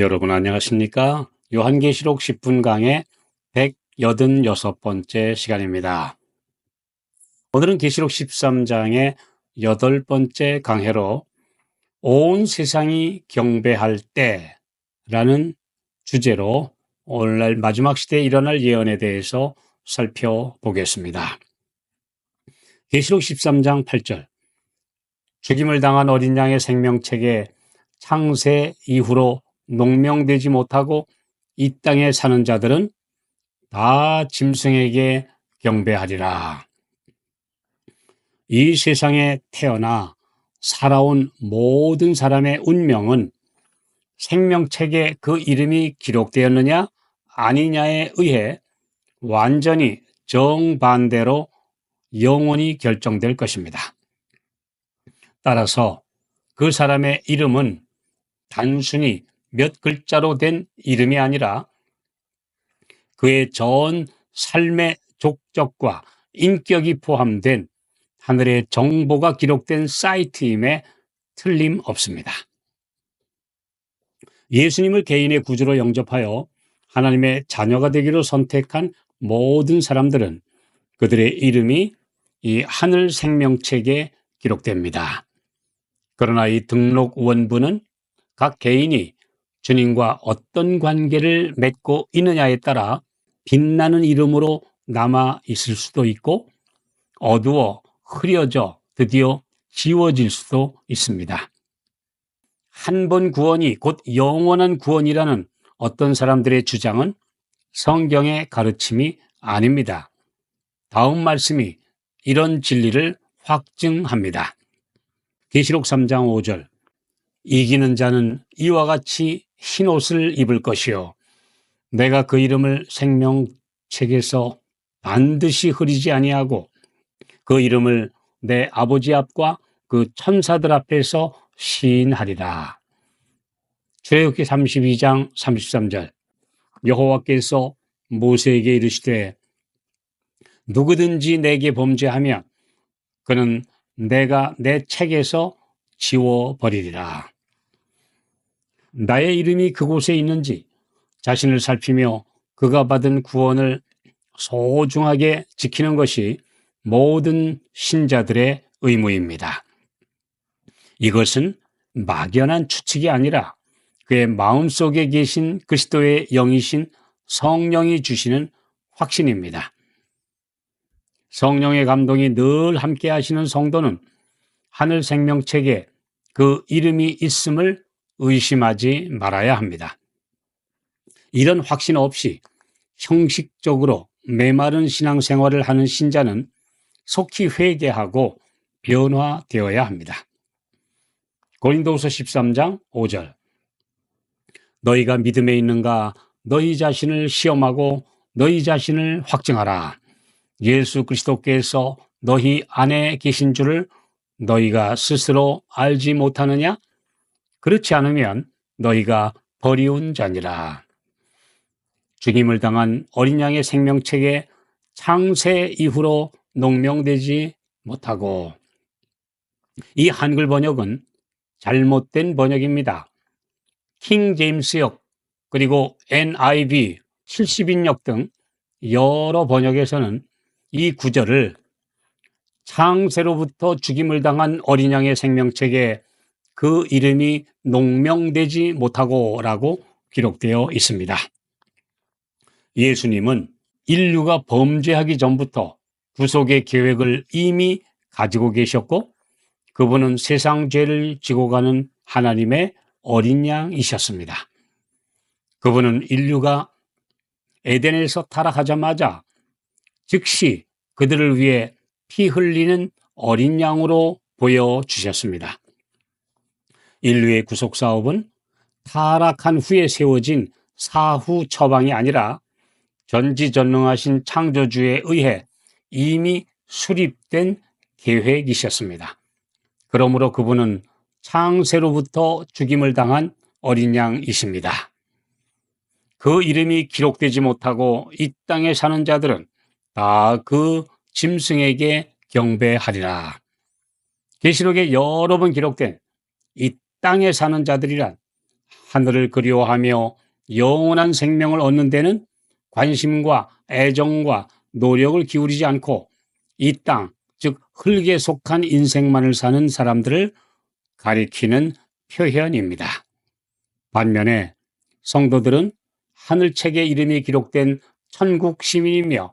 여러분 안녕하십니까? 요한계시록 10분 강의 186번째 시간입니다. 오늘은 계시록 13장의 여덟 번째 강해로 온 세상이 경배할 때라는 주제로 오늘날 마지막 시대에 일어날 예언에 대해서 살펴보겠습니다. 계시록 13장 8절 죽임을 당한 어린 양의 생명책에 창세 이후로 농명되지 못하고 이 땅에 사는 자들은 다 짐승에게 경배하리라. 이 세상에 태어나 살아온 모든 사람의 운명은 생명책에 그 이름이 기록되었느냐 아니냐에 의해 완전히 정반대로 영원히 결정될 것입니다. 따라서 그 사람의 이름은 단순히 몇 글자로 된 이름이 아니라 그의 전 삶의 족적과 인격이 포함된 하늘의 정보가 기록된 사이트임에 틀림없습니다. 예수님을 개인의 구주로 영접하여 하나님의 자녀가 되기로 선택한 모든 사람들은 그들의 이름이 이 하늘 생명책에 기록됩니다. 그러나 이 등록 원부는 각 개인이 주님과 어떤 관계를 맺고 있느냐에 따라 빛나는 이름으로 남아 있을 수도 있고 어두워 흐려져 드디어 지워질 수도 있습니다. 한 번 구원이 곧 영원한 구원이라는 어떤 사람들의 주장은 성경의 가르침이 아닙니다. 다음 말씀이 이런 진리를 확증합니다. 계시록 3장 5절 이기는 자는 이와 같이 흰 옷을 입을 것이요 내가 그 이름을 생명책에서 반드시 흐리지 아니하고 그 이름을 내 아버지 앞과 그 천사들 앞에서 시인하리라. 출애굽기 32장 33절 여호와께서 모세에게 이르시되 누구든지 내게 범죄하면 그는 내가 내 책에서 지워버리리라. 나의 이름이 그곳에 있는지 자신을 살피며 그가 받은 구원을 소중하게 지키는 것이 모든 신자들의 의무입니다. 이것은 막연한 추측이 아니라 그의 마음속에 계신 그리스도의 영이신 성령이 주시는 확신입니다. 성령의 감동이 늘 함께 하시는 성도는 하늘 생명책에 그 이름이 있음을 의심하지 말아야 합니다. 이런 확신 없이 형식적으로 메마른 신앙생활을 하는 신자는 속히 회개하고 변화되어야 합니다. 고린도후서 13장 5절 너희가 믿음에 있는가 너희 자신을 시험하고 너희 자신을 확증하라. 예수 그리스도께서 너희 안에 계신 줄을 너희가 스스로 알지 못하느냐? 그렇지 않으면 너희가 버리운 자니라. 죽임을 당한 어린 양의 생명책에 창세 이후로 농명되지 못하고 이 한글 번역은 잘못된 번역입니다. 킹 제임스역 그리고 NIV 70인역 등 여러 번역에서는 이 구절을 창세로부터 죽임을 당한 어린 양의 생명책에 그 이름이 농명되지 못하고 라고 기록되어 있습니다. 예수님은 인류가 범죄하기 전부터 구속의 계획을 이미 가지고 계셨고 그분은 세상 죄를 지고 가는 하나님의 어린 양이셨습니다. 그분은 인류가 에덴에서 타락하자마자 즉시 그들을 위해 피 흘리는 어린 양으로 보여주셨습니다. 인류의 구속 사업은 타락한 후에 세워진 사후 처방이 아니라 전지전능하신 창조주에 의해 이미 수립된 계획이셨습니다. 그러므로 그분은 창세로부터 죽임을 당한 어린 양이십니다. 그 이름이 기록되지 못하고 이 땅에 사는 자들은 다 그 짐승에게 경배하리라. 계시록에 여러 번 기록된 이 땅에 사는 자들이란 하늘을 그리워하며 영원한 생명을 얻는 데는 관심과 애정과 노력을 기울이지 않고 이 땅, 즉 흙에 속한 인생만을 사는 사람들을 가리키는 표현입니다. 반면에 성도들은 하늘책에 이름이 기록된 천국 시민이며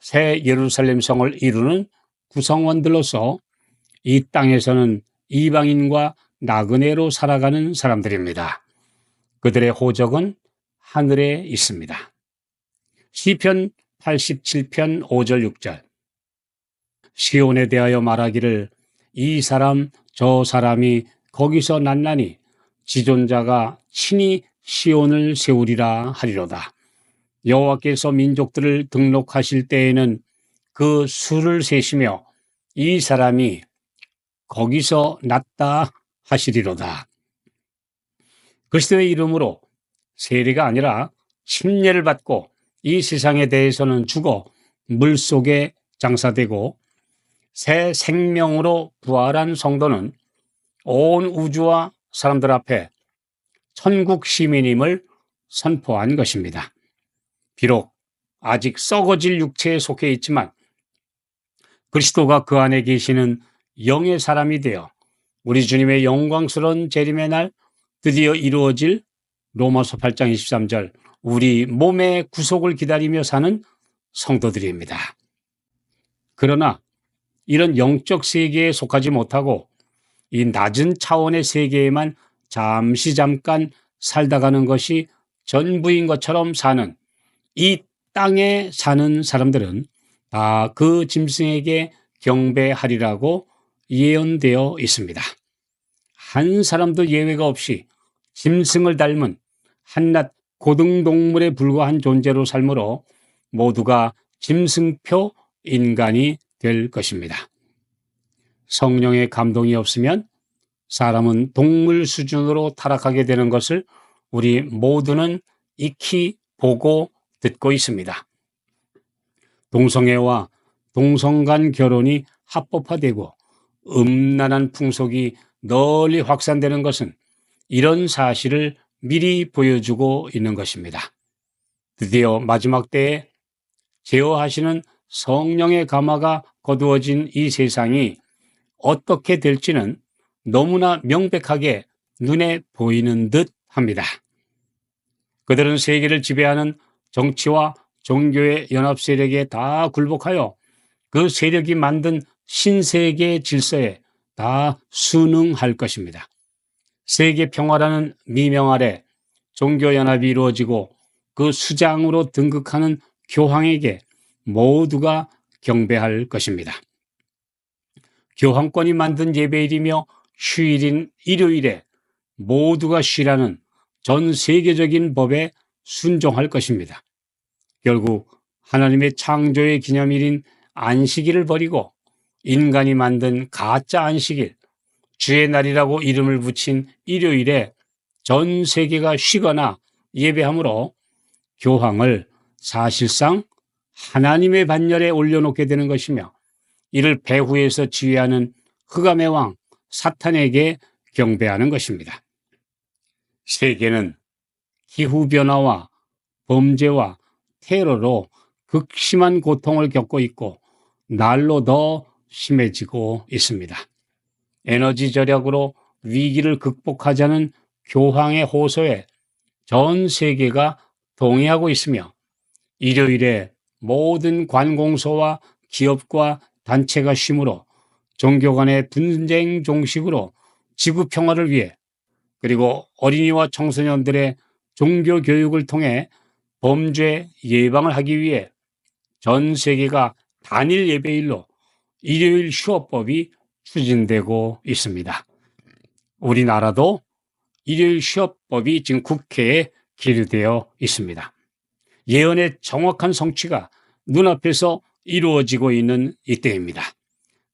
새 예루살렘 성을 이루는 구성원들로서 이 땅에서는 이방인과 나그네로 살아가는 사람들입니다. 그들의 호적은 하늘에 있습니다. 시편 87편 5절 6절 시온에 대하여 말하기를 이 사람 저 사람이 거기서 난나니 지존자가 친히 시온을 세우리라 하리로다. 여호와께서 민족들을 등록하실 때에는 그 수를 세시며 이 사람이 거기서 났다 하시리로다. 그리스도의 이름으로 세례가 아니라 침례를 받고 이 세상에 대해서는 죽어 물 속에 장사되고 새 생명으로 부활한 성도는 온 우주와 사람들 앞에 천국 시민임을 선포한 것입니다. 비록 아직 썩어질 육체에 속해 있지만 그리스도가 그 안에 계시는 영의 사람이 되어 우리 주님의 영광스러운 재림의 날 드디어 이루어질 로마서 8장 23절 우리 몸의 구속을 기다리며 사는 성도들입니다. 그러나 이런 영적 세계에 속하지 못하고 이 낮은 차원의 세계에만 잠시 잠깐 살다 가는 것이 전부인 것처럼 사는 이 땅에 사는 사람들은 다 그 짐승에게 경배하리라고 예언되어 있습니다. 한 사람도 예외가 없이 짐승을 닮은 한낱 고등동물에 불과한 존재로 삶으로 모두가 짐승표 인간이 될 것입니다. 성령의 감동이 없으면 사람은 동물 수준으로 타락하게 되는 것을 우리 모두는 익히 보고 듣고 있습니다. 동성애와 동성 간 결혼이 합법화되고 음란한 풍속이 널리 확산되는 것은 이런 사실을 미리 보여주고 있는 것입니다. 드디어 마지막 때에 제어하시는 성령의 감화가 거두어진 이 세상이 어떻게 될지는 너무나 명백하게 눈에 보이는 듯 합니다. 그들은 세계를 지배하는 정치와 종교의 연합 세력에 다 굴복하여 그 세력이 만든 신세계 질서에 다 순응할 것입니다. 세계 평화라는 미명 아래 종교 연합이 이루어지고 그 수장으로 등극하는 교황에게 모두가 경배할 것입니다. 교황권이 만든 예배일이며 휴일인 일요일에 모두가 쉬라는 전 세계적인 법에 순종할 것입니다. 결국 하나님의 창조의 기념일인 안식일을 버리고 인간이 만든 가짜 안식일, 주의 날이라고 이름을 붙인 일요일에 전 세계가 쉬거나 예배함으로 교황을 사실상 하나님의 반열에 올려놓게 되는 것이며 이를 배후에서 지휘하는 흑암의 왕 사탄에게 경배하는 것입니다. 세계는 기후변화와 범죄와 테러로 극심한 고통을 겪고 있고 날로 더 심해지고 있습니다. 에너지 절약으로 위기를 극복하자는 교황의 호소에 전 세계가 동의하고 있으며 일요일에 모든 관공서와 기업과 단체가 쉬므로 종교 간의 분쟁 종식으로 지구 평화를 위해 그리고 어린이와 청소년들의 종교 교육을 통해 범죄 예방을 하기 위해 전 세계가 단일 예배일로 일요일 휴업법이 추진되고 있습니다. 우리나라도 일요일 휴업법이 지금 국회에 기류되어 있습니다. 예언의 정확한 성취가 눈앞에서 이루어지고 있는 이때입니다.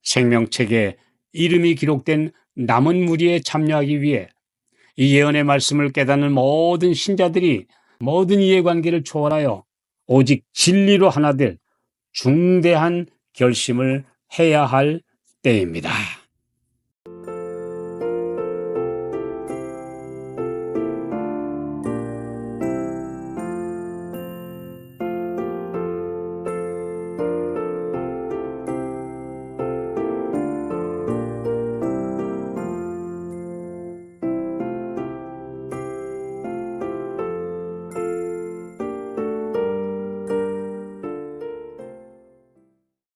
생명책에 이름이 기록된 남은 무리에 참여하기 위해 이 예언의 말씀을 깨닫는 모든 신자들이 모든 이해관계를 초월하여 오직 진리로 하나 될 중대한 결심을 해야 할 때입니다.